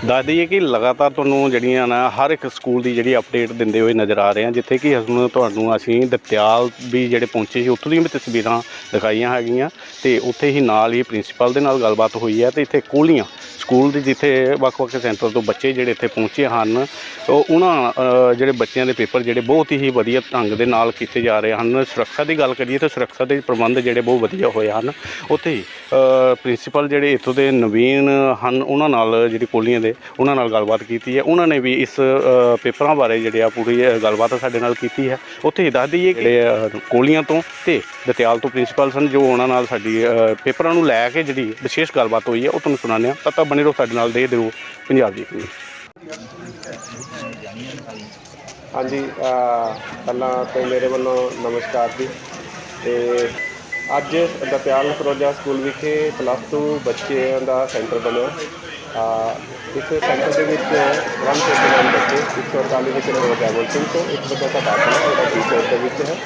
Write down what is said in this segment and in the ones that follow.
ਦੱਸ ਦਈਏ ਕਿ ਲਗਾਤਾਰ ਤੁਹਾਨੂੰ ਜਿਹੜੀਆਂ ਨਾ ਹਰ ਇੱਕ ਸਕੂਲ ਦੀ ਜਿਹੜੀ ਅਪਡੇਟ ਦਿੰਦੇ ਹੋਏ ਨਜ਼ਰ ਆ ਰਹੇ ਹਾਂ ਜਿੱਥੇ ਕਿ ਹੁਣ ਤੁਹਾਨੂੰ ਅਸੀਂ ਦਤਿਆਲ ਵੀ ਜਿਹੜੇ ਪਹੁੰਚੇ ਸੀ, ਉੱਥੋਂ ਦੀਆਂ ਵੀ ਤਸਵੀਰਾਂ ਦਿਖਾਈਆਂ ਹੈਗੀਆਂ ਤੇ ਉੱਥੇ ਹੀ ਨਾਲ ਹੀ ਪ੍ਰਿੰਸੀਪਲ ਦੇ ਨਾਲ ਗੱਲਬਾਤ ਹੋਈ ਹੈ ਤੇ ਇੱਥੇ ਕੋਲੀਆਂ ਸਕੂਲ ਦੇ ਜਿੱਥੇ ਵੱਖ-ਵੱਖ ਸੈਂਟਰ ਤੋਂ ਬੱਚੇ ਜਿਹੜੇ ਇੱਥੇ ਪਹੁੰਚੇ ਹਨ, ਉਹ ਉਹਨਾਂ ਜਿਹੜੇ ਬੱਚਿਆਂ ਦੇ ਪੇਪਰ ਜਿਹੜੇ ਬਹੁਤ ਹੀ ਵਧੀਆ ਢੰਗ ਦੇ ਨਾਲ ਕੀਤੇ ਜਾ ਰਹੇ ਹਨ। ਸੁਰੱਖਿਆ ਦੀ ਗੱਲ ਕਰੀਏ ਤਾਂ ਸੁਰੱਖਿਆ ਦੇ ਪ੍ਰਬੰਧ ਜਿਹੜੇ ਬਹੁਤ ਵਧੀਆ ਹੋਏ ਹਨ। ਉੱਥੇ ਹੀ ਪ੍ਰਿੰਸੀਪਲ ਜਿਹੜੇ ਇੱਥੋਂ ਦੇ ਨਵੀਨ ਹਨ, ਉਹਨਾਂ ਨਾਲ ਜਿਹੜੀ ਕੋਲੀਆਂ ਦੇ, ਉਹਨਾਂ ਨਾਲ ਗੱਲਬਾਤ ਕੀਤੀ ਹੈ। ਉਹਨਾਂ ਨੇ ਵੀ ਇਸ ਪੇਪਰਾਂ ਬਾਰੇ ਜਿਹੜੇ ਆ ਪੂਰੀ ਗੱਲਬਾਤ ਸਾਡੇ ਨਾਲ ਕੀਤੀ ਹੈ। ਉੱਥੇ ਹੀ ਦੱਸ ਦਈਏ ਕਿ ਕੋਲੀਆਂ ਤੋਂ ਤੇ ਦਤਿਆਲ ਤੋਂ ਪ੍ਰਿੰਸੀਪਲ ਸਨ, ਜੋ ਉਹਨਾਂ ਨਾਲ ਸਾਡੀ ਪੇਪਰਾਂ ਨੂੰ ਲੈ ਕੇ ਜਿਹੜੀ ਵਿਸ਼ੇਸ਼ ਗੱਲਬਾਤ ਹੋਈ ਹੈ, ਉਹ ਤੁਹਾਨੂੰ ਸੁਣਾਉਂਦੇ ਹਾਂ। ਤਾਂ ਬਣੇ ਰਹੋ ਸਾਡੇ ਨਾਲ ਦੇ ਦਿਓ ਪੰਜਾਬ ਦੀ ਖਬਰ ਹਾਂਜੀ ਪਹਿਲਾਂ ਤੇ ਮੇਰੇ ਵੱਲੋਂ ਨਮਸਕਾਰ ਜੀ ਤੇ ਅੱਜ ਦਪਿਆਲ ਫਰੋਜਾ ਸਕੂਲ ਵਿਖੇ ਪਲੱਸ 2 ਬੱਚਿਆਂ ਦਾ ਸੈਂਟਰ ਬਣਿਆ ਇਸ ਸੈਂਟਰ ਦੇ ਵਿੱਚ 149 ਬੱਚੇ 148 ਵਿੱਚ ਰੋਜ਼ਾਵਲ ਸਿੰਘ ਤੋਂ ਇੱਕ ਬੱਚਾ ਦਾ ਦਾਖਲਾ ਜਿਹੜਾ ਟੀਚਰ ਦੇ ਵਿੱਚ ਹੈ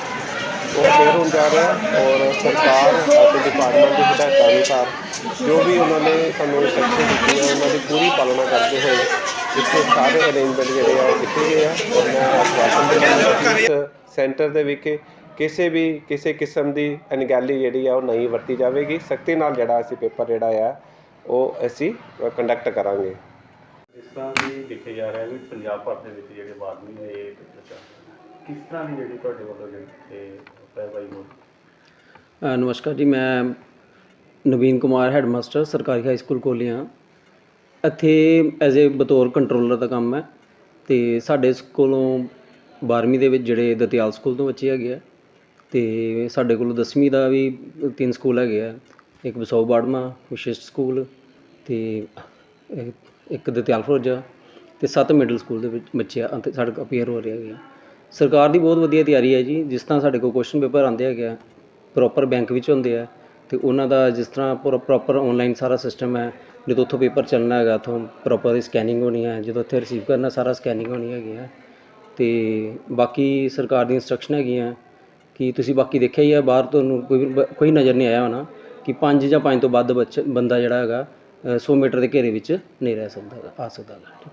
ਉਹ ਫੇਰ ਹੋਣ ਜਾ ਰਿਹਾ ਔਰ ਸਰਕਾਰ ਅਤੇ ਡਿਪਾਰਟਮੈਂਟ ਦੀ ਹਦਾਇਤਾਂ ਅਨੁਸਾਰ ਜੋ ਵੀ ਉਹਨਾਂ ਨੇ ਸਾਨੂੰ ਇੰਸਟਰਕਸ਼ਨ ਦਿੱਤੀ ਹੈ, ਉਹਨਾਂ ਦੀ ਪੂਰੀ ਪਾਲਣਾ ਕਰਦੇ ਹੋਏ ਇੱਥੇ ਸਾਰੇ ਅਰੇਂਜਮੈਂਟ ਜਿਹੜੇ ਆ, ਉਹ ਕੀਤੇ ਗਏ ਆ ਔਰ ਮੈਂ ਆਸ਼ਵਾਸਨ ਦਿੰਦਾ ਸੈਂਟਰ ਦੇ ਵਿਖੇ ਕਿਸੇ ਵੀ ਕਿਸੇ ਕਿਸਮ ਦੀ ਅਣਗਹਿਲੀ ਜਿਹੜੀ ਆ, ਉਹ ਨਹੀਂ ਵਰਤੀ ਜਾਵੇਗੀ ਸਖਤੀ ਨਾਲ ਜਿਹੜਾ ਅਸੀਂ ਪੇਪਰ ਜਿਹੜਾ ਆ, ਉਹ ਅਸੀਂ ਕੰਡਕਟ ਕਰਾਂਗੇ ਇਸ ਤਰ੍ਹਾਂ ਵੀ ਦੇਖਿਆ ਜਾ ਰਿਹਾ ਹੈ ਪੰਜਾਬ ਭਰ ਦੇ ਵਿੱਚ ਜਿਹੜੇ ਬਾਰਵੀਂ ਨੇ। ਕਿਸ ਤਰ੍ਹਾਂ ਦੀ ਜਿਹੜੀ ਤੁਹਾਡੇ ਵੱਲੋਂ ਜਿਹੜੀ ਅ, ਨਮਸਕਾਰ ਜੀ ਮੈਂ ਨਵੀਨ ਕੁਮਾਰ ਹੈਡਮਾਸਟਰ ਸਰਕਾਰੀ ਹਾਈ ਸਕੂਲ ਕੋਲੀਆਂ। ਇੱਥੇ ਐਜ਼ ਏ ਬਤੌਰ ਕੰਟਰੋਲਰ ਦਾ ਕੰਮ ਹੈ ਤੇ ਸਾਡੇ ਸਕੂਲੋਂ 12ਵੀਂ ਦੇ ਵਿੱਚ ਜਿਹੜੇ ਦਤਿਆਲ ਸਕੂਲ ਤੋਂ ਬੱਚੇ ਹੈਗੇ ਆ ਤੇ ਸਾਡੇ ਕੋਲ 10ਵੀਂ ਦਾ ਵੀ ਤਿੰਨ ਸਕੂਲ ਹੈਗੇ ਆ। ਇੱਕ ਬਸੋ ਬਾੜਮਾ ਵਿਸ਼ੇਸ਼ ਸਕੂਲ ਤੇ ਇੱਕ- ਇੱਕ ਦਤਿਆਲ ਫਰੋਜਾ ਤੇ ਸੱਤ ਮਿਡਲ ਸਕੂਲ ਦੇ ਵਿੱਚ ਬੱਚੇ ਆ ਅਤੇ ਸਾਡੇ ਕੋਲ ਅਪੀਅਰ ਹੋ ਰਹੇ ਹੈਗੇ ਆ। ਸਰਕਾਰ ਦੀ ਬਹੁਤ ਵਧੀਆ ਤਿਆਰੀ ਹੈ ਜੀ। ਜਿਸ ਤਰ੍ਹਾਂ ਸਾਡੇ ਕੋਲ ਕੁਐਸਚਨ ਪੇਪਰ ਆਉਂਦੇ ਹੈਗੇ ਆ ਪ੍ਰੋਪਰ ਬੈਂਕ ਵਿੱਚ ਹੁੰਦੇ ਆ ਤੇ ਉਹਨਾਂ ਦਾ ਜਿਸ ਤਰ੍ਹਾਂ ਪ੍ਰੋਪਰ ਆਨਲਾਈਨ ਸਾਰਾ ਸਿਸਟਮ ਹੈ ਜਦੋਂ ਉੱਥੋਂ ਪੇਪਰ ਚੱਲਣਾ ਹੈਗਾ ਉੱਥੋਂ ਪ੍ਰੋਪਰ ਸਕੈਨਿੰਗ ਹੋਣੀ ਹੈ ਜਦੋਂ ਉੱਥੇ ਰਿਸੀਵ ਕਰਨਾ ਸਾਰਾ ਸਕੈਨਿੰਗ ਹੋਣੀ ਹੈਗੀ ਹੈ ਤੇ ਬਾਕੀ ਸਰਕਾਰ ਦੀ ਇਨਸਟਰਕਸ਼ਨ ਹੈਗੀਆਂ ਕਿ ਤੁਸੀਂ ਬਾਕੀ ਦੇਖਿਆ ਹੀ ਹੈ ਬਾਹਰ ਤੁਹਾਨੂੰ ਕੋਈ ਕੋਈ ਨਜ਼ਰ ਨਹੀਂ ਆਇਆ ਹੋਣਾ ਕਿ 5 ਜਾਂ 5 ਤੋਂ ਵੱਧ ਬੱਚ ਬੰਦਾ ਜਿਹੜਾ ਹੈਗਾ ਅ, 100 ਮੀਟਰ ਦੇ ਘੇਰੇ ਵਿੱਚ ਨਹੀਂ ਰਹਿ ਸਕਦਾ ਆ ਸਕਦਾ ਹੈਗਾ।